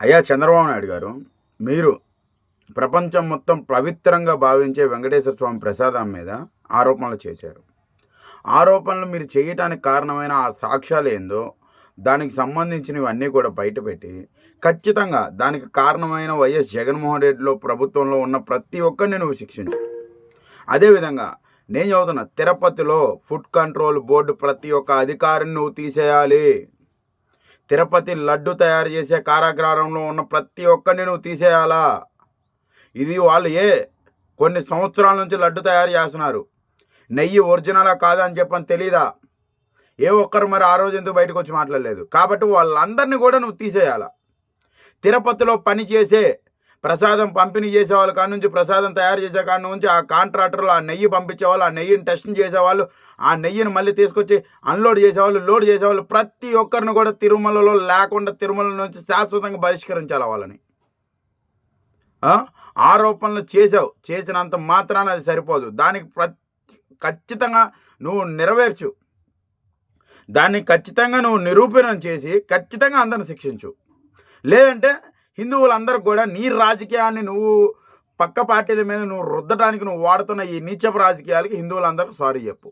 అయ్యా చంద్రబాబు నాయుడు గారు మీరు ప్రపంచం మొత్తం పవిత్రంగా భావించే వెంకటేశ్వర స్వామి ప్రసాదం మీద ఆరోపణలు చేశారు. ఆరోపణలు మీరు చేయటానికి కారణమైన ఆ సాక్ష్యాలు ఏందో దానికి సంబంధించినవన్నీ కూడా బయటపెట్టి ఖచ్చితంగా దానికి కారణమైన వైఎస్ జగన్మోహన్ రెడ్డిలో ప్రభుత్వంలో ఉన్న ప్రతి ఒక్కరిని నువ్వు శిక్షించు. అదేవిధంగా నేను చదువుతున్నా తిరుపతిలో ఫుడ్ కంట్రోల్ బోర్డు ప్రతి ఒక్క అధికారిని నువ్వు తీసేయాలి. తిరుపతి లడ్డు తయారు చేసే కారాగారంలో ఉన్న ప్రతి ఒక్కరిని నువ్వు తీసేయాలా? ఇది వాళ్ళు ఏ కొన్ని సంవత్సరాల నుంచి లడ్డు తయారు చేస్తున్నారు. నెయ్యి ఒరిజినలా కాదా అని చెప్పని తెలీదా? ఏ ఒక్కరు మరి ఆ రోజు ఎందుకు బయటకు వచ్చి మాట్లాడలేదు? కాబట్టి వాళ్ళందరినీ కూడా నువ్వు తీసేయాలా? తిరుపతిలో పని చేసే ప్రసాదం పంపిణీ చేసేవాళ్ళు కాడ నుంచి ప్రసాదం తయారు చేసే కాడ నుంచి ఆ కాంట్రాక్టర్లు ఆ నెయ్యి పంపించేవాళ్ళు ఆ నెయ్యిని టెస్టింగ్ చేసేవాళ్ళు ఆ నెయ్యిని మళ్ళీ తీసుకొచ్చి అన్లోడ్ చేసేవాళ్ళు లోడ్ చేసేవాళ్ళు. ప్రతి ఒక్కరిని కూడా తిరుమలలో లేకుండా తిరుమల నుంచి శాశ్వతంగా బహిష్కరించాలి వాళ్ళని. ఆరోపణలు చేసావు. చేసినంత మాత్రాన అది సరిపోదు. దానికి ప్ర ఖచ్చితంగా నువ్వు నెరవేర్చు. దాన్ని ఖచ్చితంగా నువ్వు నిరూపణం చేసి ఖచ్చితంగా అందరిని శిక్షించు. లేదంటే హిందువులందరూ కూడా నీ రాజకీయాన్ని నువ్వు పక్క పార్టీల మీద నువ్వు రుద్దడానికి నువ్వు వాడుతున్న ఈ నీచపు రాజకీయాలకి హిందువులందరికీ సారీ చెప్పు.